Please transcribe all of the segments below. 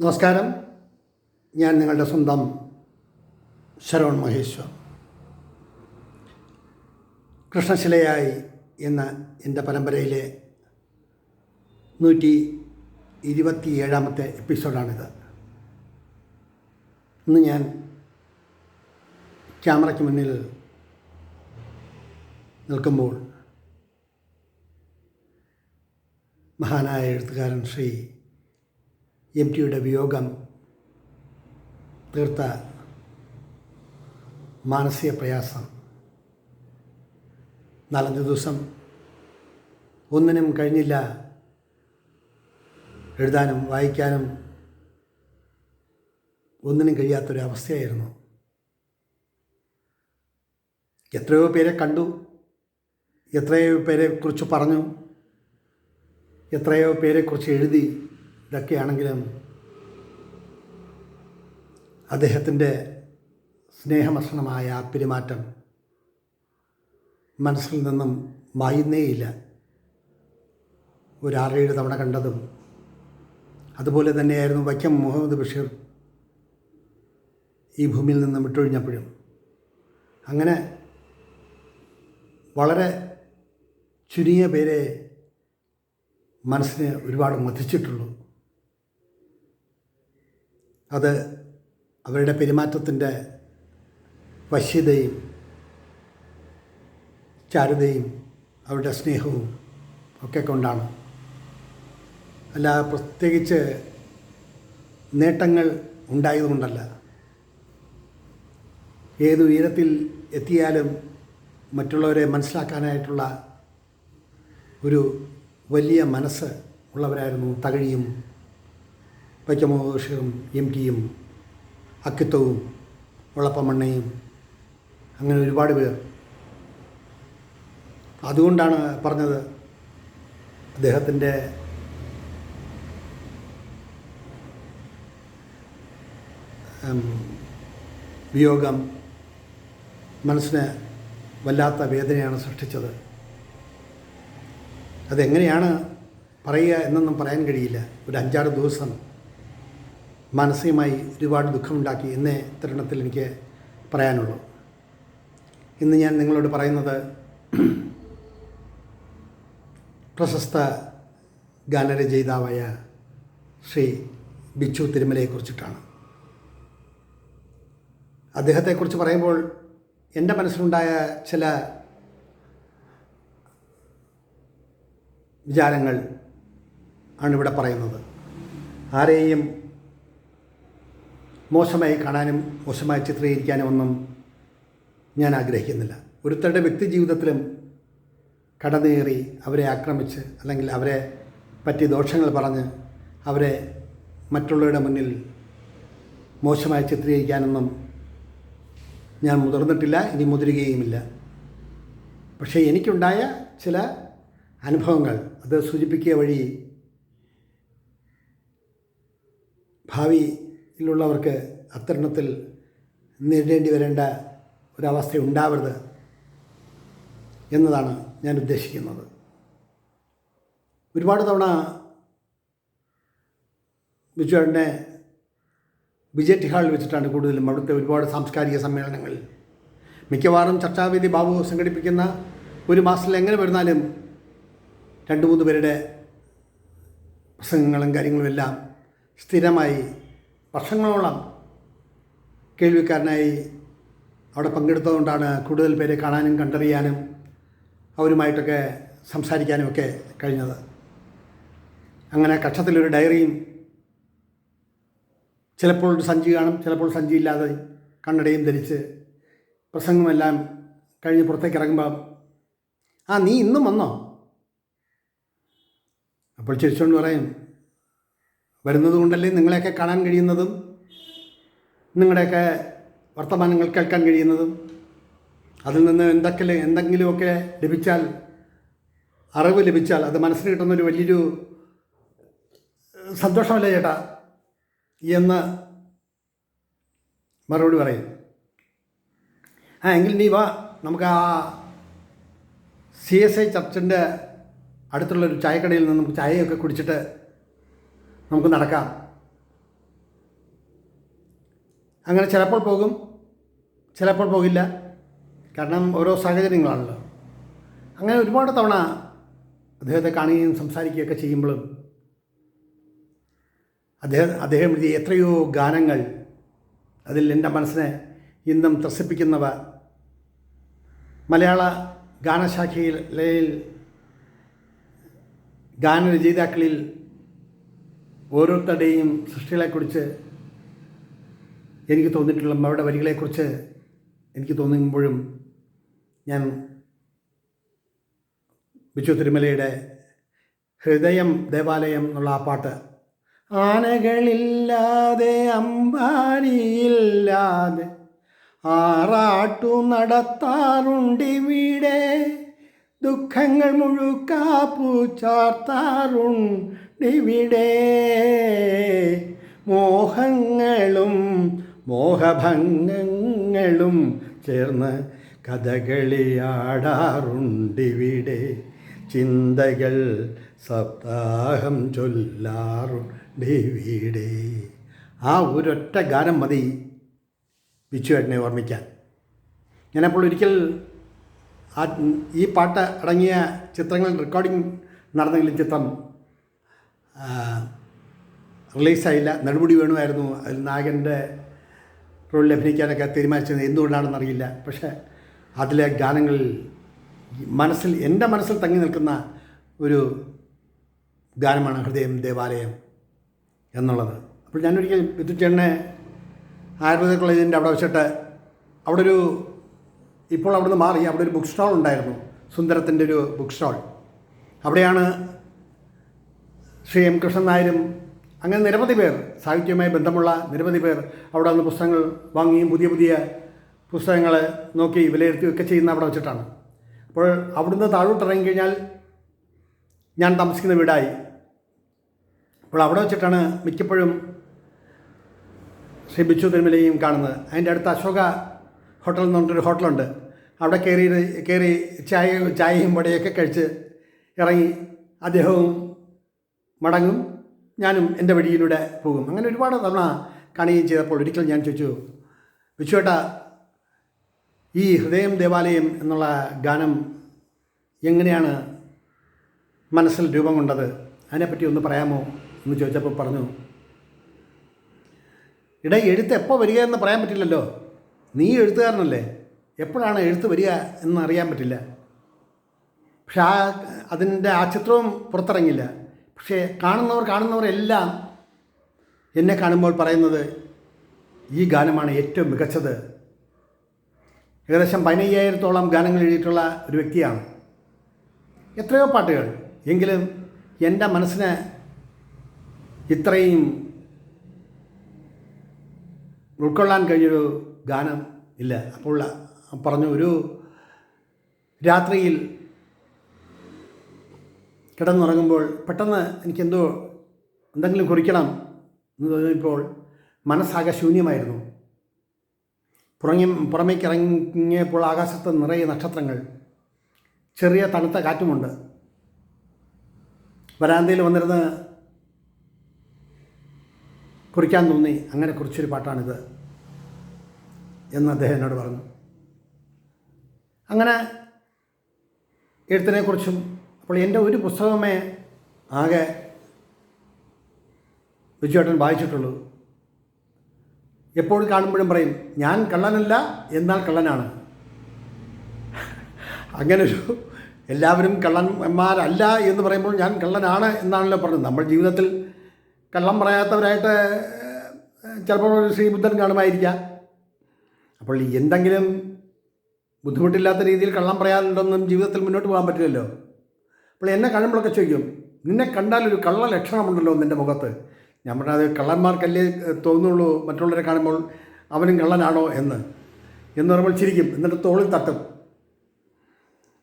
നമസ്കാരം. ഞാൻ നിങ്ങളുടെ സ്വന്തം ശരവൺ മഹേശ്വർ. കൃഷ്ണശിലയായി എന്ന എന്റെ പരമ്പരയിലെ നൂറ്റി ഇരുപത്തിയേഴാമത്തെ എപ്പിസോഡാണിത്. ഇന്ന് ഞാൻ ക്യാമറയ്ക്ക് മുന്നിൽ നിൽക്കുമ്പോൾ മഹാനായ എഴുത്തുകാരൻ ശ്രീ എം ടിയുടെ വിയോഗം തീർത്ത മാനസിക പ്രയാസം. നാലഞ്ച് ദിവസം ഒന്നിനും കഴിഞ്ഞില്ല. എഴുതാനും വായിക്കാനും ഒന്നിനും കഴിയാത്തൊരവസ്ഥയായിരുന്നു എത്രയോ പേരെ കണ്ടു. എത്രയോ പേരെ കുറിച്ച് പറഞ്ഞു. എത്രയോ പേരെക്കുറിച്ച് എഴുതി. ഇതൊക്കെയാണെങ്കിലും അദ്ദേഹത്തിന്റെ സ്നേഹമസണമായ ആ പെരുമാറ്റം മനസ്സിൽ നിന്നും മായുന്നേയില്ല. ഒരു തവണ കണ്ടതും അതുപോലെ തന്നെയായിരുന്നു വൈക്കം മുഹമ്മദ് ബഷീർ ഈ ഭൂമിയിൽ നിന്നും വിട്ടൊഴിഞ്ഞപ്പോഴും. അങ്ങനെ വളരെ ചുരുങ്ങിയ പേരെ മനസ്സിന് ഒരുപാട് മതിച്ചിട്ടുള്ളൂ. അത് അവരുടെ പെരുമാറ്റത്തിന്റെ വശ്യതയും ചാരുതയും അവരുടെ സ്നേഹവും ഒക്കെ കൊണ്ടാണ്. അല്ല പ്രത്യേകിച്ച് നേട്ടങ്ങൾ ഉണ്ടായതുകൊണ്ടല്ല. ഏത് ഉയരത്തിൽ എത്തിയാലും മറ്റുള്ളവരെ മനസ്സിലാക്കാനായിട്ടുള്ള ഒരു വലിയ മനസ്സ് ഉള്ളവരായിരുന്നു തകഴിയും വൈക്കമോഷവും എം ടിയും അക്കിത്തവും ഉളപ്പമണ്ണയും അങ്ങനെ ഒരുപാട് പേർ. അതുകൊണ്ടാണ് പറഞ്ഞത് അദ്ദേഹത്തിന്റെ വിയോഗം മനസ്സിന് വല്ലാത്ത വേദനയാണ് സൃഷ്ടിച്ചത്. അതെങ്ങനെയാണ് പറയുക എന്നൊന്നും പറയാൻ കഴിയില്ല. ഒരു അഞ്ചാറ് ദിവസം മാനസികമായി ഒരുപാട് ദുഃഖമുണ്ടാക്കി എന്നേ തരുണത്തിൽ എനിക്ക് പറയാനുള്ളൂ. ഇന്ന് ഞാൻ നിങ്ങളോട് പറയുന്നത് പ്രശസ്ത ഗാനരചയിതാവായ ശ്രീ ബിച്ചു തിരുമലയെക്കുറിച്ചിട്ടാണ് അദ്ദേഹത്തെക്കുറിച്ച് പറയുമ്പോൾ എന്റെ മനസ്സിലുണ്ടായ ചില വിചാരങ്ങൾ ആണിവിടെ പറയുന്നത്. ആരെയും മോശമായി കാണാനും മോശമായി ചിത്രീകരിക്കാനും ഒന്നും ഞാൻ ആഗ്രഹിക്കുന്നില്ല. ഒരുത്തരുടെ വ്യക്തി ജീവിതത്തിലും കടന്നേറി അവരെ ആക്രമിച്ച് അല്ലെങ്കിൽ അവരെ പറ്റി ദോഷങ്ങൾ പറഞ്ഞ് അവരെ മറ്റുള്ളവരുടെ മുന്നിൽ മോശമായി ചിത്രീകരിക്കാനൊന്നും ഞാൻ മുതിർന്നിട്ടില്ല ഇനി മുതിരുകയുമില്ല. പക്ഷേ എനിക്കുണ്ടായ ചില അനുഭവങ്ങൾ അത് സൂചിപ്പിക്കുക വഴി ഭാവിയിലുള്ളവർക്ക് അത്തരണത്തിൽ നേരിടേണ്ടി വരേണ്ട ഒരവസ്ഥ ഉണ്ടാവരുത് എന്നതാണ് ഞാൻ ഉദ്ദേശിക്കുന്നത്. ഒരുപാട് തവണ ബിജുവേട്ടനെ വിജയ് ഹാളിൽ വെച്ചിട്ടാണ് കൂടുതലും അവിടുത്തെ ഒരുപാട് സാംസ്കാരിക സമ്മേളനങ്ങളിൽ. മിക്കവാറും ചർച്ചാവേദി ബാബു സംഘടിപ്പിക്കുന്ന ഒരു മാസത്തിൽ എങ്ങനെ വരുന്നാലും രണ്ട് മൂന്ന് പേരുടെ പ്രസംഗങ്ങളും കാര്യങ്ങളും എല്ലാം സ്ഥിരമായി വർഷങ്ങളോളം കേൾവിക്കാരനായി അവിടെ പങ്കെടുത്തതുകൊണ്ടാണ് കൂടുതൽ പേരെ കാണാനും കണ്ടറിയാനും അവരുമായിട്ടൊക്കെ സംസാരിക്കാനും ഒക്കെ കഴിഞ്ഞത്. അങ്ങനെ കക്ഷത്തിലൊരു ഡയറിയും ചിലപ്പോൾ സഞ്ചി കാണും ചിലപ്പോൾ സഞ്ചി ഇല്ലാതെ കണ്ണടയും ധരിച്ച് പ്രസംഗമെല്ലാം കഴിഞ്ഞ് പുറത്തേക്ക് ഇറങ്ങുമ്പോൾ ആ നീ ഇന്നും വന്നോ? അപ്പോൾ ചിരിച്ചുകൊണ്ട് പറയും വരുന്നത് കൊണ്ടല്ലേ നിങ്ങളെയൊക്കെ കാണാൻ കഴിയുന്നതും നിങ്ങളുടെയൊക്കെ വർത്തമാനങ്ങൾ കേൾക്കാൻ കഴിയുന്നതും? അതിൽ നിന്ന് എന്തൊക്കെ എന്തെങ്കിലുമൊക്കെ ലഭിച്ചാൽ അറിവ് ലഭിച്ചാൽ അത് മനസ്സിന് കിട്ടുന്നൊരു വലിയൊരു സന്തോഷമല്ലേ ചേട്ടാ? എന്ന് മറുപടി പറയും. ആ എങ്കിൽ നീ വാ നമുക്ക് ആ സി എസ് ഐ ചർച്ചിന്റെ അടുത്തുള്ളൊരു ചായക്കടയിൽ നിന്ന് നമുക്ക് ചായയൊക്കെ കുടിച്ചിട്ട് നമുക്ക് നടക്കാം. അങ്ങനെ ചിലപ്പോൾ പോകും ചിലപ്പോൾ പോകില്ല. കാരണം ഓരോ സാഹചര്യങ്ങളാണല്ലോ. അങ്ങനെ ഒരുപാട് തവണ അദ്ദേഹത്തെ കാണുകയും സംസാരിക്കുകയൊക്കെ ചെയ്യുമ്പോഴും അദ്ദേഹം അദ്ദേഹം എഴുതിയ എത്രയോ ഗാനങ്ങൾ അതിൽ എന്റെ മനസ്സിനെ ഇന്നും ത്രസിപ്പിക്കുന്നവ. മലയാള ഗാനശാഖയിൽ ഗാനരചയിതാക്കളിൽ ഓരോരുത്തരുടെയും സൃഷ്ടികളെക്കുറിച്ച് എനിക്ക് തോന്നിയിട്ടുള്ള അവരുടെ വരികളെക്കുറിച്ച് എനിക്ക് തോന്നുമ്പോഴും ഞാൻ ബിച്ചു തിരുമലയുടെ ഹൃദയം ദേവാലയം എന്നുള്ള ആ പാട്ട് ആനകളില്ലാതെ അമ്പാരിയില്ലാതെ ആറാട്ടു നടത്താറുണ്ടിവിടെ ദുഃഖങ്ങൾ മുഴുക്കാപ്പു ചാർത്താറുണ്ടിവിടെ മോഹങ്ങളും മോഹഭംഗങ്ങളും ചേർന്ന് കഥകളിയാടാറുണ്ടിവിടെ. ചിന്തകൾ സപ്താഹം ചൊല്ലാറുണ്ടിവിടെ. ആ ഒരൊറ്റ ഗാനം മതി ബിച്ചുവേട്ടനെ ഓർമ്മിക്കാൻ. ഞാനപ്പോൾ ഒരിക്കൽ ആ ഈ പാട്ട് അടങ്ങിയ ചിത്രങ്ങൾ റെക്കോർഡിംഗ് നടന്നെങ്കിലും ചിത്രം റിലീസായില്ല. നെടുമുടി വേണമായിരുന്നു. അതിൽ നായകന്റെ റോളിൽ അഭിനയിക്കാനൊക്കെ തീരുമാനിച്ചത് എന്തുകൊണ്ടാണെന്ന് അറിയില്ല പക്ഷേ അതിലെ ഗാനങ്ങളിൽ മനസ്സിൽ എന്റെ മനസ്സിൽ തങ്ങി നിൽക്കുന്ന ഒരു ഗാനമാണ് ഹൃദയം ദേവാലയം എന്നുള്ളത്. അപ്പോൾ ഞാനൊരിക്കൽ വിദ്യുച്ചേണ്ണെ ആയുർവേദ കോളേജിന്റെ അവിടെ വെച്ചിട്ട് അവിടെ ഒരു ഇപ്പോൾ അവിടുന്ന് മാറി. അവിടെ ഒരു ബുക്ക് സ്റ്റാൾ ഉണ്ടായിരുന്നു. സുന്ദരത്തിന്റെ ഒരു ബുക്ക് സ്റ്റാൾ. അവിടെയാണ് ശ്രീ എം കൃഷ്ണൻ നായരും അങ്ങനെ നിരവധി പേർ സാഹിത്യവുമായി ബന്ധമുള്ള നിരവധി പേർ അവിടെ നിന്ന് പുസ്തകങ്ങൾ വാങ്ങിയും പുതിയ പുതിയ പുസ്തകങ്ങൾ നോക്കി വിലയിരുത്തുകയൊക്കെ ചെയ്യുന്ന അവിടെ വെച്ചിട്ടാണ്. അപ്പോൾ അവിടുന്ന് താഴോട്ട് ഇറങ്ങിക്കഴിഞ്ഞാൽ ഞാൻ താമസിക്കുന്ന വീടായി. അപ്പോൾ അവിടെ വെച്ചിട്ടാണ് മിക്കപ്പോഴും ശ്രീ ബിച്ചു തിരുമലയും കാണുന്നത്. അതിന്റെ അടുത്ത് അശോക ഹോട്ടൽ എന്ന് പറഞ്ഞിട്ടൊരു ഹോട്ടലുണ്ട്. അവിടെ കയറി കയറി ചായ ചായയും വടയൊക്കെ കഴിച്ച് ഇറങ്ങി അദ്ദേഹവും മടങ്ങും. ഞാനും എന്റെ വഴിയിലൂടെ പോകും. അങ്ങനെ ഒരുപാട് തവണ കാണുകയും ചെയ്തപ്പോൾ ഒരിക്കൽ ഞാൻ ചോദിച്ചു വിച്ചുവേട്ട ഈ ഹൃദയം ദേവാലയം എന്നുള്ള ഗാനം എങ്ങനെയാണ് മനസ്സിൽ രൂപം കൊണ്ടത്? അതിനെപ്പറ്റി ഒന്ന് പറയാമോ? എന്ന് ചോദിച്ചപ്പോൾ പറഞ്ഞു ഇട എഴുത്ത് എപ്പോൾ വരിക എന്ന് പറയാൻ പറ്റില്ലല്ലോ. നീ എഴുത്തുകാരനല്ലേ. എപ്പോഴാണ് എഴുത്ത് വരിക എന്ന് അറിയാൻ പറ്റില്ല. പക്ഷേ ആ അതിന്റെ ആ ചിത്രവും പുറത്തിറങ്ങില്ല. പക്ഷേ കാണുന്നവർ കാണുന്നവരെല്ലാം എന്നെ കാണുമ്പോൾ പറയുന്നത് ഈ ഗാനമാണ് ഏറ്റവും മികച്ചത്. ഏകദേശം പതിനയ്യായിരത്തോളം ഗാനങ്ങൾ എഴുതിയിട്ടുള്ള ഒരു വ്യക്തിയാണ്. എത്രയോ പാട്ടുകൾ. എങ്കിലും എന്റെ മനസ്സിനെ ഇത്രയും ഉൾക്കൊള്ളാൻ കഴിഞ്ഞൊരു ഗാനം ഇല്ല. അപ്പോൾ പറഞ്ഞു ഒരു രാത്രിയിൽ കിടന്നുറങ്ങുമ്പോൾ പെട്ടെന്ന് എനിക്കെന്തോ എന്തെങ്കിലും കുറിക്കണം എന്ന് തോന്നിയപ്പോൾ മനസ്സാകെ ശൂന്യമായിരുന്നു. പുറങ്ങി പുറമേക്ക് ഇറങ്ങിയപ്പോൾ ആകാശത്ത് നിറയെ നക്ഷത്രങ്ങൾ ചെറിയ തണുത്ത കാറ്റുമുണ്ട്. വരാന്തയിൽ വന്നിരുന്ന് കുറിക്കാൻ തോന്നി അങ്ങനെ കുറിച്ചൊരു പാട്ടാണിത് എന്ന് അദ്ദേഹം എന്നോട് പറഞ്ഞു. അങ്ങനെ എഴുത്തിനെക്കുറിച്ചും അപ്പോൾ എന്റെ ഒരു പുസ്തകമേ ആകെ വിജുവേട്ടൻ വായിച്ചിട്ടുള്ളൂ. എപ്പോഴും കാണുമ്പോഴും പറയും ഞാൻ കള്ളനല്ല എന്നാൽ കള്ളനാണ്. അങ്ങനൊരു എല്ലാവരും കള്ളന്മാരല്ല എന്ന് പറയുമ്പോൾ ഞാൻ കള്ളനാണ് എന്നാണല്ലോ പറഞ്ഞത്. നമ്മൾ ജീവിതത്തിൽ കള്ളം പറയാത്തവരായിട്ട് ചിലപ്പോൾ ഒരു ശ്രീബുദ്ധൻ കാണുമായിരിക്കാം. അപ്പോൾ എന്തെങ്കിലും ബുദ്ധിമുട്ടില്ലാത്ത രീതിയിൽ കള്ളം പറയാനുണ്ടെന്നും ജീവിതത്തിൽ മുന്നോട്ട് പോകാൻ പറ്റില്ലല്ലോ. അപ്പോൾ എന്നെ കാണുമ്പോഴൊക്കെ ചോദിക്കും നിന്നെ കണ്ടാൽ ഒരു കള്ള ലക്ഷണമുണ്ടല്ലോ നിന്റെ മുഖത്ത്. ഞാൻ പറഞ്ഞാൽ അത് കള്ളന്മാർക്കല്ലേ തോന്നുള്ളൂ മറ്റുള്ളവരെ കാണുമ്പോൾ അവനും കള്ളനാണോ? എന്ന്. എന്ന് പറയുമ്പോൾ ചിരിക്കും എന്നിട്ട് തോളിൽ തട്ടും.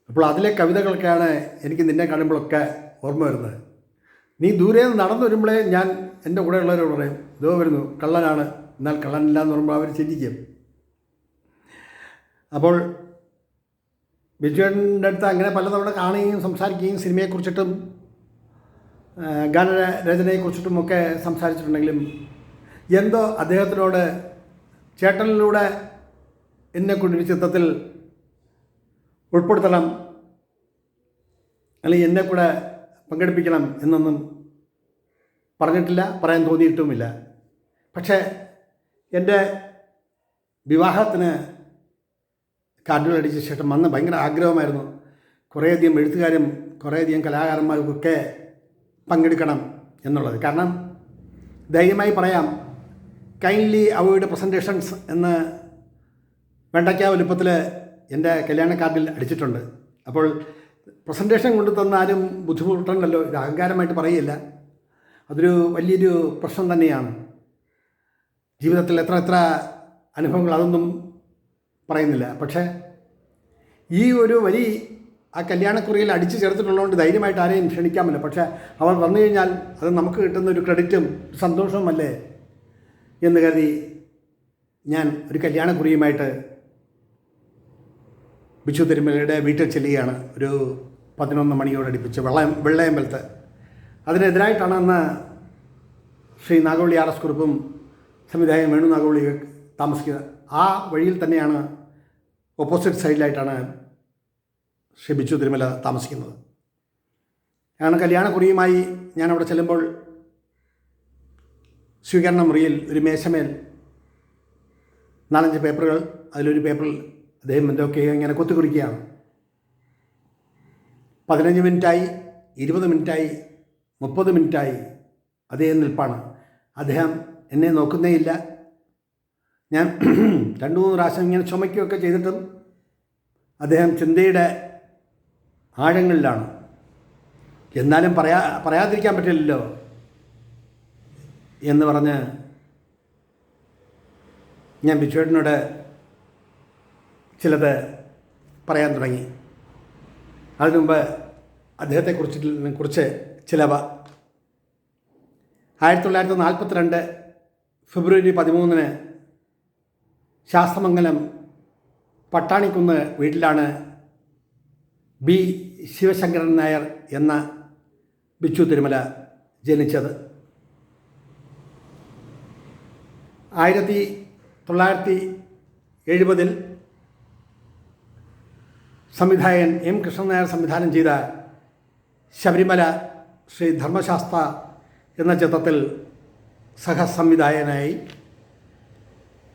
അപ്പോൾ അതിലെ കവിതകളൊക്കെയാണ് എനിക്ക് നിന്നെ കാണുമ്പോഴൊക്കെ ഓർമ്മ വരുന്നത്. നീ ദൂരെ നിന്ന് നടന്നു വരുമ്പോഴേ ഞാൻ എന്റെ കൂടെയുള്ളവരോട് പറയും ഇതോ വരുന്നു കള്ളനാണ്. എന്നാൽ കള്ളനില്ല എന്ന് പറയുമ്പോൾ അവർ ചിന്തിക്കും അപ്പോൾ ബിജുവേട്ടന്റെ അടുത്ത് അങ്ങനെ പലതവണ കാണുകയും സംസാരിക്കുകയും സിനിമയെക്കുറിച്ചിട്ടും ഗാനരചനയെക്കുറിച്ചിട്ടും ഒക്കെ സംസാരിച്ചിട്ടുണ്ടെങ്കിലും എന്തോ അദ്ദേഹത്തിനോട് ചേട്ടനിലൂടെ എന്നെ കൊണ്ടൊരു ചിത്രത്തിൽ ഉൾപ്പെടുത്തണം അല്ലെങ്കിൽ എന്നെ കൂടെ പങ്കെടുപ്പിക്കണം എന്നൊന്നും പറഞ്ഞിട്ടില്ല പറയാൻ തോന്നിയിട്ടുമില്ല. പക്ഷേ എന്റെ വിവാഹത്തിന് കാർഡുകൾ അടിച്ച ശേഷം വന്ന് ഭയങ്കര ആഗ്രഹമായിരുന്നു. കുറേയധികം എഴുത്തുകാരും കുറേയധികം കലാകാരന്മാർക്കൊക്കെ പങ്കെടുക്കണം എന്നുള്ളത്. കാരണം ധൈര്യമായി പറയാം കൈൻഡ്ലി അവയുടെ പ്രസന്റേഷൻസ് എന്ന് വെണ്ടയ്ക്ക വലുപ്പത്തിൽ എന്റെ കല്യാണ കാർഡിൽ അടിച്ചിട്ടുണ്ട്. അപ്പോൾ പ്രസന്റേഷൻ കൊണ്ട് തന്നാലും ബുദ്ധിമുട്ടുണ്ടല്ലോ? ഇത് അഹങ്കാരമായിട്ട് പറയില്ല അതൊരു വലിയൊരു പ്രശ്നം തന്നെയാണ്. ജീവിതത്തിൽ എത്ര എത്ര അനുഭവങ്ങൾ അതൊന്നും പറയുന്നില്ല. പക്ഷേ ഈ ഒരു വരി ആ കല്യാണക്കുറിയിൽ അടിച്ചു ചേർത്തിട്ടുള്ളതുകൊണ്ട് ധൈര്യമായിട്ട് ആരെയും ക്ഷണിക്കാമല്ലോ. പക്ഷേ അവർ വന്നു കഴിഞ്ഞാൽ അത് നമുക്ക് കിട്ടുന്ന ഒരു ക്രെഡിറ്റും സന്തോഷവുമല്ലേ എന്ന് കരുതി ഞാൻ ഒരു കല്യാണക്കുറിയുമായിട്ട് ബിച്ചു തിരുമലയുടെ വീട്ടിൽ ചെല്ലുകയാണ്. ഒരു പതിനൊന്ന് മണിയോടടുപ്പിച്ച് വെള്ള വെള്ളയമ്പലത്ത്. അതിനെതിരായിട്ടാണ് അന്ന് ശ്രീ നാഗവള്ളി ആർ എസ് കുറുപ്പും സംവിധായകൻ വേണു നാഗവള്ളി താമസിക്കുന്നത്. ആ വഴിയിൽ തന്നെയാണ് ഓപ്പോസിറ്റ് സൈഡിലായിട്ടാണ് ശ്രീ ബിച്ചു തിരുമല താമസിക്കുന്നത്. ഞാൻ കല്യാണക്കുറിയുമായി ഞാൻ അവിടെ ചെല്ലുമ്പോൾ സ്വീകരണ മുറിയിൽ ഒരു മേശമേൽ നാലഞ്ച് പേപ്പറുകൾ അതിലൊരു പേപ്പറിൽ അദ്ദേഹം എന്തൊക്കെ ഇങ്ങനെ കൊത്തിക്കുറിക്കുകയാണ്. പതിനഞ്ച് മിനിറ്റായി ഇരുപത് മിനിറ്റായി മുപ്പത് മിനിറ്റായി അദ്ദേഹം നിൽപ്പാണ്. അദ്ദേഹം എന്നെ നോക്കുന്നേയില്ല ഞാൻ രണ്ട് മൂന്ന് പ്രാവശ്യം ഇങ്ങനെ ചുമയ്ക്കുകയൊക്കെ ചെയ്തിട്ടും അദ്ദേഹം ചിന്തയുടെ ആഴങ്ങളിലാണ്. എന്നാലും പറയാ പറയാതിരിക്കാൻ പറ്റില്ലല്ലോ എന്ന് പറഞ്ഞ് ഞാൻ ബിച്ചുവേട്ടനോട് ചിലത് പറയാൻ തുടങ്ങി. അതിനു മുമ്പ് അദ്ദേഹത്തെക്കുറിച്ച് കുറിച്ച് ചിലവ. ആയിരത്തി തൊള്ളായിരത്തി നാൽപ്പത്തിരണ്ട് ഫെബ്രുവരി പതിമൂന്നിന് ശാസ്തമംഗലം പട്ടാണിക്കുന്ന് വീട്ടിലാണ് ബി ശിവശങ്കരൻ നായർ എന്ന ബിച്ചു തിരുമല ജനിച്ചത്. ആയിരത്തി തൊള്ളായിരത്തി എഴുപതിൽ സംവിധായകൻ എം കൃഷ്ണൻ നായർ സംവിധാനം ചെയ്ത ശബരിമല ശ്രീ ധർമ്മശാസ്ത്ര എന്ന ചിത്രത്തിൽ സഹസംവിധായകനായി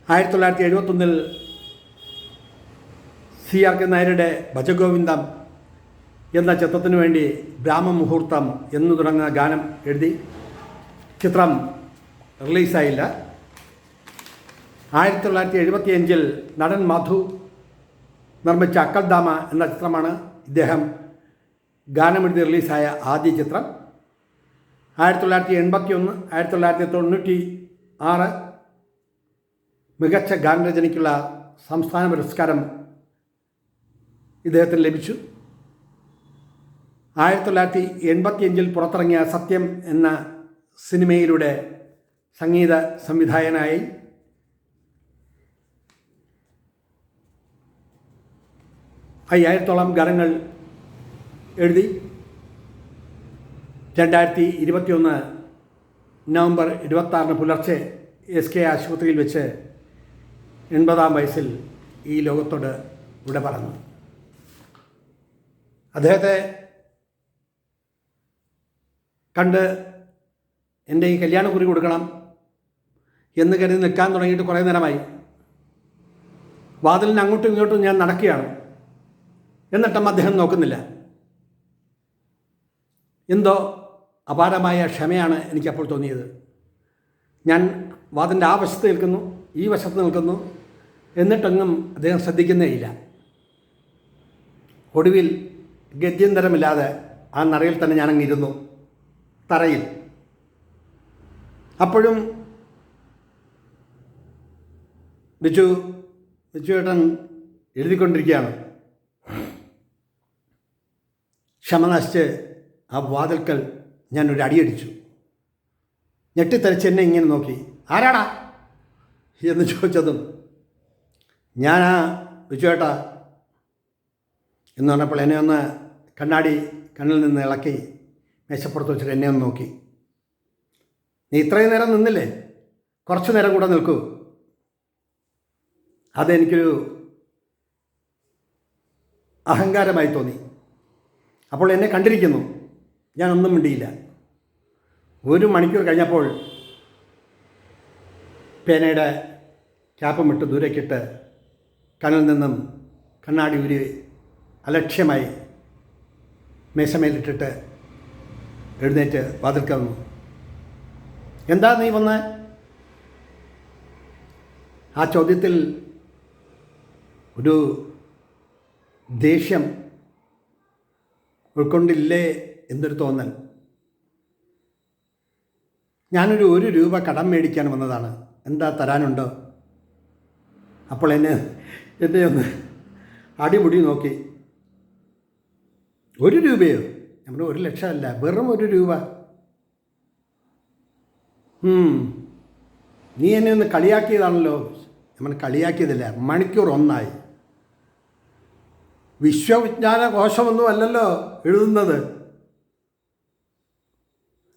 ആയിരത്തി തൊള്ളായിരത്തി എഴുപത്തൊന്നിൽ സി ആർ കെ നായരുടെ ഭജഗോവിന്ദം എന്ന ചിത്രത്തിനു വേണ്ടി ബ്രാഹ്മമുഹൂർത്തം എന്നു തുടങ്ങുന്ന ഗാനം എഴുതി ചിത്രം റിലീസായില്ല. ആയിരത്തി തൊള്ളായിരത്തി എഴുപത്തി അഞ്ചിൽ നടൻ മധു നിർമ്മിച്ച അക്കൽദാമ എന്ന ചിത്രമാണ് ഇദ്ദേഹം ഗാനമെഴുതി റിലീസായ ആദ്യ ചിത്രം. ആയിരത്തി തൊള്ളായിരത്തി എൺപത്തി ഒന്ന് ആയിരത്തി തൊള്ളായിരത്തി തൊണ്ണൂറ്റി ആറ് മികച്ച ഗാനരചനയ്ക്കുള്ള സംസ്ഥാന പുരസ്കാരം ഇദ്ദേഹത്തിന് ലഭിച്ചു. ആയിരത്തി തൊള്ളായിരത്തി എൺപത്തി അഞ്ചിൽ പുറത്തിറങ്ങിയ സത്യം എന്ന സിനിമയിലൂടെ സംഗീത സംവിധായകനായി. അയ്യായിരത്തോളം ഗാനങ്ങൾ എഴുതി. രണ്ടായിരത്തി ഇരുപത്തിയൊന്ന് നവംബർ ഇരുപത്താറിന് പുലർച്ചെ എസ് കെ ആശുപത്രിയിൽ വെച്ച് എൺപതാം വയസ്സിൽ ഈ ലോകത്തോട് ഇവിടെ പറഞ്ഞു അദ്ദേഹത്തെ കണ്ട് എന്റെ ഈ കല്യാണക്കുറി കൊടുക്കണം എന്ന് കരുതി നിൽക്കാൻ തുടങ്ങിയിട്ട് കുറേ നേരമായി. വാതിലിന് അങ്ങോട്ടും ഇങ്ങോട്ടും ഞാൻ നടക്കുകയാണ്. എന്നിട്ടും അദ്ദേഹം നോക്കുന്നില്ല. എന്തോ അപാരമായ ക്ഷമയാണ് എനിക്കപ്പോൾ തോന്നിയത്. ഞാൻ വാതിന്റെ ആ വശത്ത് നിൽക്കുന്നു ഈ വശത്ത് നിൽക്കുന്നു എന്നിട്ടൊന്നും അദ്ദേഹം ശ്രദ്ധിക്കുന്നേയില്ല. ഒടുവിൽ ഗത്യന്തരമില്ലാതെ ആ നിറയിൽ തന്നെ ഞാനങ്ങ് ഇരുന്നു തറയിൽ. അപ്പോഴും ബിച്ചു ബിച്ചുവേട്ടൻ എഴുതിക്കൊണ്ടിരിക്കുകയാണ്. ക്ഷമ നശിച്ച് ആ വാതിൽക്കൽ ഞാനൊരു അടിയടിച്ചു. ഞെട്ടിത്തരച്ച് എന്നെ ഇങ്ങനെ നോക്കി. ആരാടാ? എന്ന് ചോദിച്ചതും ഞാനാ ബിജുവേട്ടാ എന്ന് പറഞ്ഞപ്പോൾ എന്നെ ഒന്ന് കണ്ണാടി കണ്ണിൽ നിന്ന് ഇളക്കി മേശപ്പുറത്ത് വെച്ചിട്ട് എന്നെ ഒന്ന് നോക്കി. നീ ഇത്രയും നേരം നിന്നില്ലേ? കുറച്ച് നേരം കൂടെ നിൽക്കൂ. അതെനിക്കൊരു അഹങ്കാരമായി തോന്നി. അപ്പോൾ എന്നെ കണ്ടിരിക്കുന്നു. ഞാനൊന്നും മിണ്ടിയില്ല. ഒരു മണിക്കൂർ കഴിഞ്ഞപ്പോൾ പേനയുടെ ക്യാപ്പും ഇട്ട് ദൂരേക്കിട്ട് കണ്ണിൽ നിന്നും കണ്ണാടി ഉരി അലക്ഷ്യമായി മേശമേലിട്ടിട്ട് എഴുന്നേറ്റ് വാതിൽക്കൽ നിന്നു എന്താ നീ വന്ന്? ആ ചോദ്യത്തിൽ ഒരു ദേഷ്യം ഉൾക്കൊണ്ടില്ലേ എന്നൊരു തോന്നൽ. ഞാനൊരു ഒരു രൂപ കടം മേടിക്കാൻ വന്നതാണ്. എന്താ തരാനുണ്ടോ? അപ്പോൾ എന്നെ എന്നെ ഒന്ന്? അടിമുടി നോക്കി. ഒരു രൂപയോ? നമ്മുടെ ഒരു ലക്ഷമല്ല വെറും ഒരു രൂപ. നീ എന്നെ ഒന്ന് കളിയാക്കിയതാണല്ലോ. നമ്മൾ കളിയാക്കിയതല്ല മണിക്കൂർ ഒന്നായി. വിശ്വവിജ്ഞാന കോശമൊന്നും അല്ലല്ലോ എഴുതുന്നത്.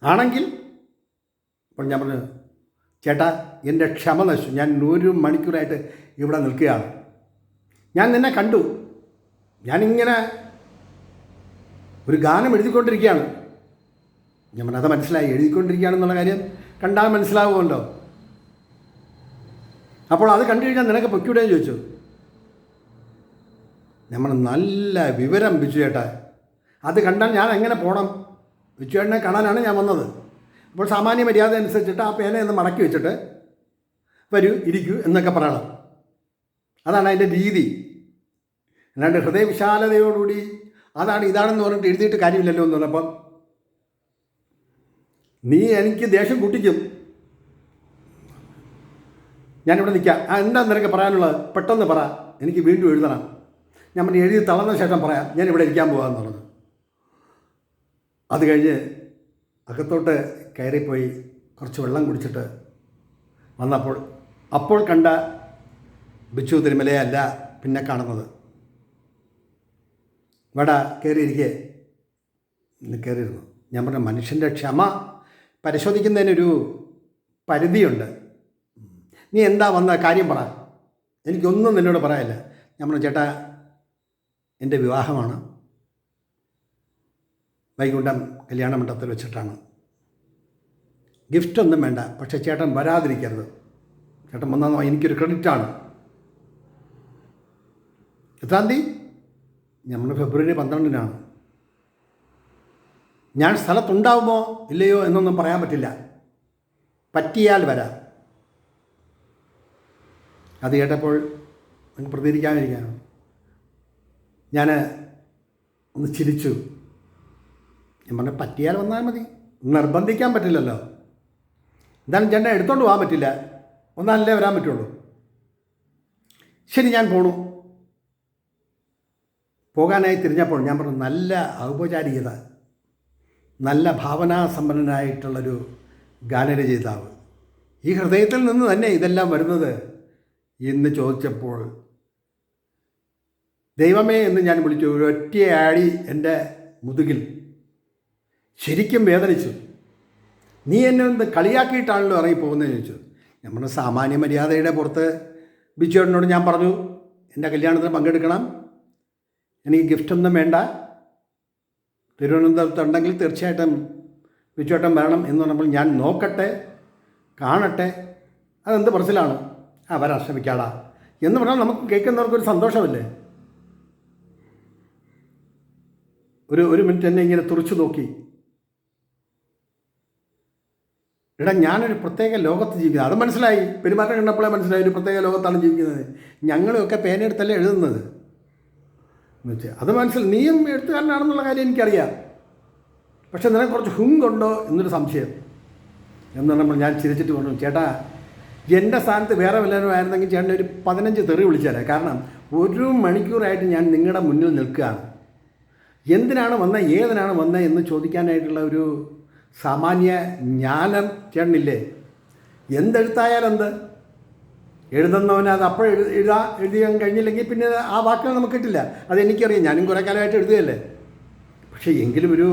ആണെങ്കിൽ അപ്പോൾ ഞാൻ പറഞ്ഞു ചേട്ടാ എന്റെ ക്ഷമ നശിച്ചു. ഞാൻ ഒരു മണിക്കൂറായിട്ട് ഇവിടെ നിൽക്കുകയാണ്. ഞാൻ നിന്നെ കണ്ടു. ഞാനിങ്ങനെ ഒരു ഗാനം എഴുതിക്കൊണ്ടിരിക്കുകയാണ്. ഞാൻ പറഞ്ഞു, അത് മനസ്സിലായി എഴുതിക്കൊണ്ടിരിക്കുകയാണെന്നുള്ള കാര്യം കണ്ടാൽ മനസ്സിലാവുമല്ലോ. അപ്പോൾ അത് കണ്ടു കഴിഞ്ഞാൽ നിനക്ക് എന്ന് ചോദിച്ചു. നമ്മൾ നല്ല വിവരം ബിച്ചു ചേട്ടാ. അത് കണ്ടാൽ ഞാൻ എങ്ങനെ പോകണം ബിച്ചു ചേട്ടനെ കാണാനാണ് ഞാൻ വന്നത്. അപ്പോൾ സാമാന്യ മര്യാദ അനുസരിച്ചിട്ട് ആ പേന ഒന്ന് മടക്കി വെച്ചിട്ട് വരൂ ഇരിക്കൂ എന്നൊക്കെ പറയണം. അതാണ് അതിന്റെ രീതി. അല്ലാണ്ട് ഹൃദയവിശാലതയോടുകൂടി അതാണ് ഇതാണെന്ന് പറഞ്ഞിട്ട് എഴുതിയിട്ട് കാര്യമില്ലല്ലോ എന്ന് പറഞ്ഞപ്പം നീ എനിക്ക് ദേഷ്യം കൂട്ടിക്കും. ഞാനിവിടെ നിൽക്കാം. ആ എന്താ നിനക്ക് പറയാനുള്ളത്? പെട്ടെന്ന് പറ. എനിക്ക് വീണ്ടും എഴുതണം. ഞാൻ പറഞ്ഞു എഴുതി തളർന്ന ശേഷം പറയാം. ഞാൻ ഇവിടെ ഇരിക്കാൻ പോകാമെന്ന് പറഞ്ഞു. അത് കഴിഞ്ഞ് അകത്തോട്ട് കയറിപ്പോയി കുറച്ച് വെള്ളം കുടിച്ചിട്ട് വന്നപ്പോൾ അപ്പോൾ കണ്ട ബിച്ചു തിരുമലയല്ല പിന്നെ കാണുന്നത്. ഇവിടെ കയറിയിരിക്കെ കയറിയിരുന്നു ഞാൻ പറഞ്ഞ മനുഷ്യന്റെ ക്ഷമ പരിശോധിക്കുന്നതിനൊരു പരിധിയുണ്ട്. നീ എന്താ വന്ന കാര്യം പറ. എനിക്കൊന്നും നിന്നോട് പറയാനില്ല. ഞാൻ പറഞ്ഞു ചേട്ടാ എന്റെ വിവാഹമാണ്. വൈകുണ്ഠം കല്യാണ മണ്ഡപത്തിൽ വെച്ചിട്ടാണ്. ഗിഫ്റ്റ് ഒന്നും വേണ്ട. പക്ഷേ ചേട്ടൻ വരാതിരിക്കരുത്. ചേട്ടൻ വന്നാൽ എനിക്കൊരു ക്രെഡിറ്റാണ്. എത്രാം തീയതി നമ്മൾ ഫെബ്രുവരി പന്ത്രണ്ടിനാണ്. ഞാൻ സ്ഥലത്തുണ്ടാവുമോ ഇല്ലയോ എന്നൊന്നും പറയാൻ പറ്റില്ല. പറ്റിയാൽ വരാം. അത് കേട്ടപ്പോൾ നിങ്ങൾക്ക് പ്രതികരിക്കാതിരിക്കാനോ ഞാൻ ഒന്ന് ചിരിച്ചു. ഞാൻ പറഞ്ഞു പറ്റിയാൽ വന്നാൽ മതി. നിർബന്ധിക്കാൻ പറ്റില്ലല്ലോ. എന്തായാലും ചേട്ടൻ എടുത്തോണ്ട് പോകാൻ പറ്റില്ല. ഒന്നാലല്ലേ വരാൻ പറ്റുള്ളൂ. ശരി ഞാൻ പോണു. പോകാനായി തിരിഞ്ഞപ്പോൾ ഞാൻ പറഞ്ഞു നല്ല ഔപചാരികത നല്ല ഭാവനാസമ്പന്നനായിട്ടുള്ളൊരു ഗാനരചയിതാവ്. ഈ ഹൃദയത്തിൽ നിന്ന് തന്നെ ഇതെല്ലാം വരുന്നത് എന്ന് ചോദിച്ചപ്പോൾ ദൈവമേ എന്ന് ഞാൻ വിളിച്ചു ഒരു ഒറ്റയാടി എന്റെ മുതുകിൽ ശരിക്കും വേദനിച്ചു. നീ എന്നെ ഒന്ന് കളിയാക്കിയിട്ടാണല്ലോ ഇറങ്ങിപ്പോകുന്നത് ചോദിച്ചു. നമ്മുടെ സാമാന്യ മര്യാദയുടെ പുറത്ത് ബിച്ചുവേട്ടനോട് ഞാൻ പറഞ്ഞു എന്റെ കല്യാണത്തിന് പങ്കെടുക്കണം എനിക്ക് ഗിഫ്റ്റൊന്നും വേണ്ട. തിരുവനന്തപുരത്തുണ്ടെങ്കിൽ തീർച്ചയായിട്ടും വിച്ചോട്ടം വരണം എന്ന് പറഞ്ഞപ്പോൾ ഞാൻ നോക്കട്ടെ കാണട്ടെ. അതെന്ത് പറച്ചിലാണ്? ആ വരാൻ ശ്രമിക്കാടാ. എന്ന് പറഞ്ഞാൽ നമുക്ക് കേൾക്കുന്നവർക്കൊരു സന്തോഷമല്ലേ? ഒരു ഒരു മിനിറ്റ് എന്നെ ഇങ്ങനെ തുറച്ചു നോക്കി. എടാ ഞാനൊരു പ്രത്യേക ലോകത്ത് ജീവിക്കുന്നത്. അത് മനസ്സിലായി. പെരുമാറ്റം കണ്ടപ്പോഴേ മനസ്സിലായി. ഒരു പ്രത്യേക ലോകത്താണ് ജീവിക്കുന്നത്. ഞങ്ങളൊക്കെ പേനെടുത്തല്ലേ എഴുതുന്നത്. എന്ന് വെച്ചാൽ അത് മനസ്സിൽ നീയും എഴുത്തുകാരനാണെന്നുള്ള കാര്യം എനിക്കറിയാം. പക്ഷെ നിനക്ക് കുറച്ച് ഹുങ്കുണ്ടോ എന്നൊരു സംശയം. എന്ന് നമ്മൾ ഞാൻ ചിരിച്ചിട്ട് പറഞ്ഞു ചേട്ടാ എന്റെ സ്ഥാനത്ത് വേറെ വല്ലവരും ആയിരുന്നെങ്കിൽ ചേട്ടൻ ഒരു പതിനഞ്ച് തെറി വിളിച്ചേരാം കാരണം ഒരു മണിക്കൂറായിട്ട് ഞാൻ നിങ്ങളുടെ മുന്നിൽ നിൽക്കുകയാണ്. എന്തിനാണ് വന്ന ഏതിനാണ് വന്ന എന്ന് ചോദിക്കാനായിട്ടുള്ള ഒരു സാമാന്യ ജ്ഞാനം ചേട്ടനില്ലേ? എന്തെഴുത്തായാലെന്ത്? എഴുതുന്നവന് അത് അപ്പോൾ എഴു എഴുതാ എഴുതിയാൻ കഴിഞ്ഞില്ലെങ്കിൽ പിന്നെ ആ വാക്കുകൾ നമുക്ക് കിട്ടില്ല. അതെനിക്കറിയാം ഞാനും കുറേ കാലമായിട്ട് എഴുതുകയല്ലേ. പക്ഷേ എങ്കിലും ഒരു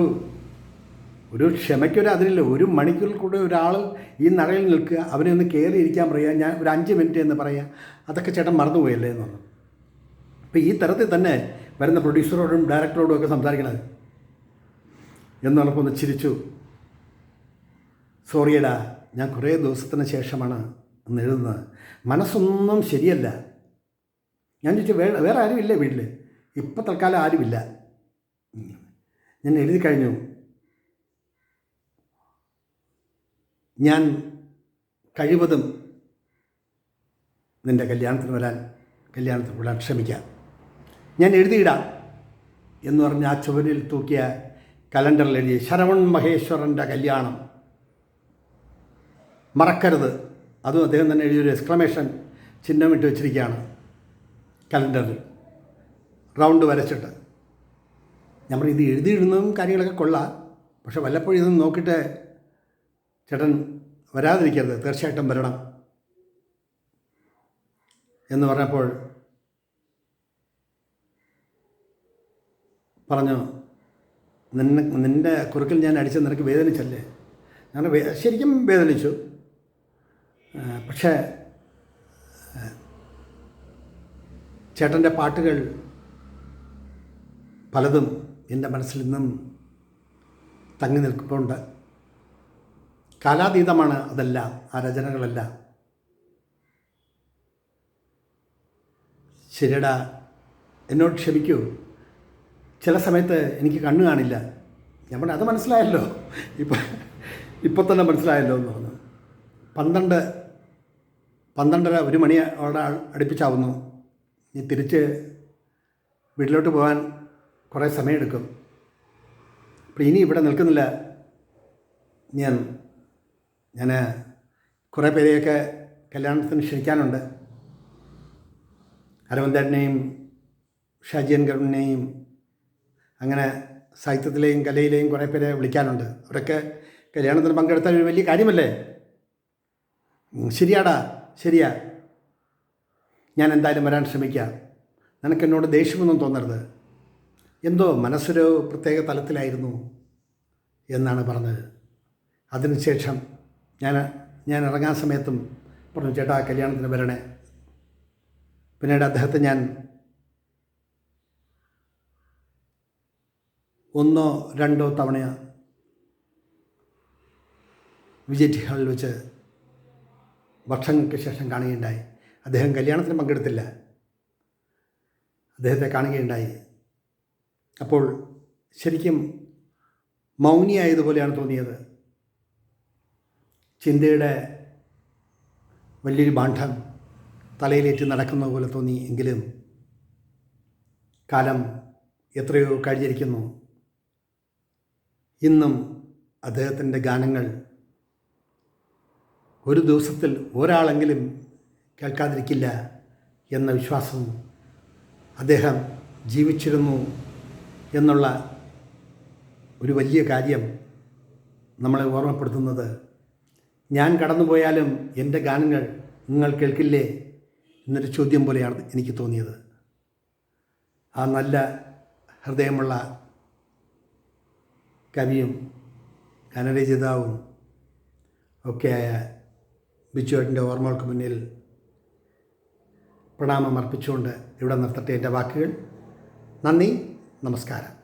ഒരു ക്ഷമയ്ക്കൊരു അതിരില്ല ഒരു മണിക്കൂറിൽ കൂടെ ഒരാൾ ഈ നടയിൽ നിൽക്കുക അവനെ ഒന്ന് കയറി ഇരിക്കാൻ പറയുക ഞാൻ ഒരു അഞ്ച് മിനിറ്റ് എന്ന് പറയുക അതൊക്കെ ചേട്ടൻ മറന്നുപോയല്ലേ എന്ന് പറഞ്ഞു അപ്പോൾ ഈ തരത്തിൽ തന്നെ വരുന്ന പ്രൊഡ്യൂസറോടും ഡയറക്ടറോടും ഒക്കെ സംസാരിക്കണത്. എന്ന് പറഞ്ഞപ്പോൾ ഒന്ന് ചിരിച്ചു. സോറിയടാ ഞാൻ കുറേ ദിവസത്തിന് ശേഷമാണ് എഴുതുന്നത് മനസ്സൊന്നും ശരിയല്ല. ഞാൻ ചോദിച്ചു വേറെ വേറെ ആരുമില്ല വീട്ടിൽ ഇപ്പം തൽക്കാലം ആരുമില്ല. ഞാൻ എഴുതി കഴിഞ്ഞു. ഞാൻ കഴിവതും നിന്റെ കല്യാണത്തിന് വരാൻ കല്യാണത്തിന് വിടാൻ ക്ഷമിക്കാം ഞാൻ എഴുതിയിടാം എന്ന് പറഞ്ഞ് ആ ചുവരിൽ തൂക്കിയ കലണ്ടറിൽ എഴുതി ശരവൺ മഹേശ്വരന്റെ കല്യാണം. മറക്കരുത്. അതും അദ്ദേഹം തന്നെ എഴുതിയൊരു എക്സ്ക്ലമേഷൻ ചിഹ്നം ഇട്ട് വെച്ചിരിക്കുകയാണ് കലണ്ടറിൽ. റൗണ്ട് വരച്ചിട്ട്. നമ്മൾ ഇത് എഴുതിയിടുന്നതും കാര്യങ്ങളൊക്കെ കൊള്ളാം. പക്ഷെ വല്ലപ്പോഴും ഇതൊന്നും നോക്കിയിട്ട് ചേട്ടൻ വരാതിരിക്കരുത്. തീർച്ചയായിട്ടും വരണം എന്ന് പറഞ്ഞപ്പോൾ പറഞ്ഞു നിന്നെ നിന്റെ കുറുക്കിൽ ഞാൻ അടിച്ച നിനക്ക് വേദനിച്ചല്ലേ? ഞാൻ ശരിക്കും വേദനിച്ചു. പക്ഷേ ചേട്ടന്റെ പാട്ടുകൾ പലതും എന്റെ മനസ്സിൽ നിന്നും തങ്ങി നിൽക്കുന്നുണ്ട്. കാലാതീതമാണ് അതെല്ലാം ആ രചനകളെല്ലാം. ശരിയടാ എന്നോട് ക്ഷമിക്കൂ. ചില സമയത്ത് എനിക്ക് കണ്ണ് കാണില്ല. പറഞ്ഞു അത് മനസ്സിലായല്ലോ. ഇപ്പം ഇപ്പം തന്നെ മനസ്സിലായല്ലോ എന്ന് പറഞ്ഞു. പന്ത്രണ്ട് പന്ത്രണ്ടര ഒരു മണി അവിടെ അടുപ്പിച്ചാവുന്നു. ഇനി തിരിച്ച് വീട്ടിലോട്ട് പോകാൻ കുറേ സമയമെടുക്കും. അപ്പോൾ ഇനി ഇവിടെ നിൽക്കുന്നില്ല. ഞാൻ ഞാൻ കുറേ പേരെയൊക്കെ കല്യാണത്തിന് ക്ഷണിക്കാനുണ്ട്. അരവിന്ദേട്ടനെയും ഷാജിയൻ ഗവണിനെയും അങ്ങനെ സാഹിത്യത്തിലെയും കലയിലെയും കുറേ പേരെ വിളിക്കാനുണ്ട്. അവരൊക്കെ കല്യാണത്തിന് പങ്കെടുത്താൽ ഒരു വലിയ കാര്യമല്ലേ? ശരിയാടാ. ശരിയാ. ഞാൻ എന്തായാലും വരാൻ ശ്രമിക്കാം. നിനക്കെന്നോട് ദേഷ്യമൊന്നും തോന്നരുത്. എന്തോ മനസ്സൊരു പ്രത്യേക തലത്തിലായിരുന്നു എന്നാണ് പറഞ്ഞത്. അതിനുശേഷം ഞാൻ ഞാൻ ഇറങ്ങാൻ സമയത്തും പറഞ്ഞു ചേട്ടാ കല്യാണത്തിന് വരണേ. പിന്നീട് അദ്ദേഹത്തെ ഞാൻ ഒന്നോ രണ്ടോ തവണ വിജയ് ഹാളിൽ വെച്ച് വർഷങ്ങൾക്ക് ശേഷം കാണുകയുണ്ടായി. അദ്ദേഹം കല്യാണത്തിന് പങ്കെടുത്തില്ല. അദ്ദേഹത്തെ കാണുകയുണ്ടായി. അപ്പോൾ ശരിക്കും മൗനിയായതുപോലെയാണ് തോന്നിയത്. ചിന്തയുടെ വലിയൊരു ബാണ്ഡം തലയിലേറ്റ് നടക്കുന്ന പോലെ തോന്നി എങ്കിലും കാലം എത്രയോ കഴിഞ്ഞിരിക്കുന്നു. ഇന്നും അദ്ദേഹത്തിന്റെ ഗാനങ്ങൾ ഒരു ദിവസത്തിൽ ഒരാളെങ്കിലും കേൾക്കാതിരിക്കില്ല എന്ന വിശ്വാസം അദ്ദേഹം ജീവിച്ചിരുന്നു എന്നുള്ള ഒരു വലിയ കാര്യം നമ്മളെ ഓർമ്മപ്പെടുത്തുന്നത്. ഞാൻ കടന്നുപോയാലും എന്റെ ഗാനങ്ങൾ നിങ്ങൾ കേൾക്കില്ലേ എന്നൊരു ചോദ്യം പോലെയാണ് എനിക്ക് തോന്നിയത്. ആ നല്ല ഹൃദയമുള്ള കവിയും ഗാനരചയിതാവും ഒക്കെയായ ബിജുവേട്ടന്റെ ഓർമ്മകൾക്ക് മുന്നിൽ പ്രണാമം അർപ്പിച്ചുകൊണ്ട് ഇവിടെ നിർത്തട്ടെ എന്റെ വാക്കുകൾ. നന്ദി നമസ്കാരം.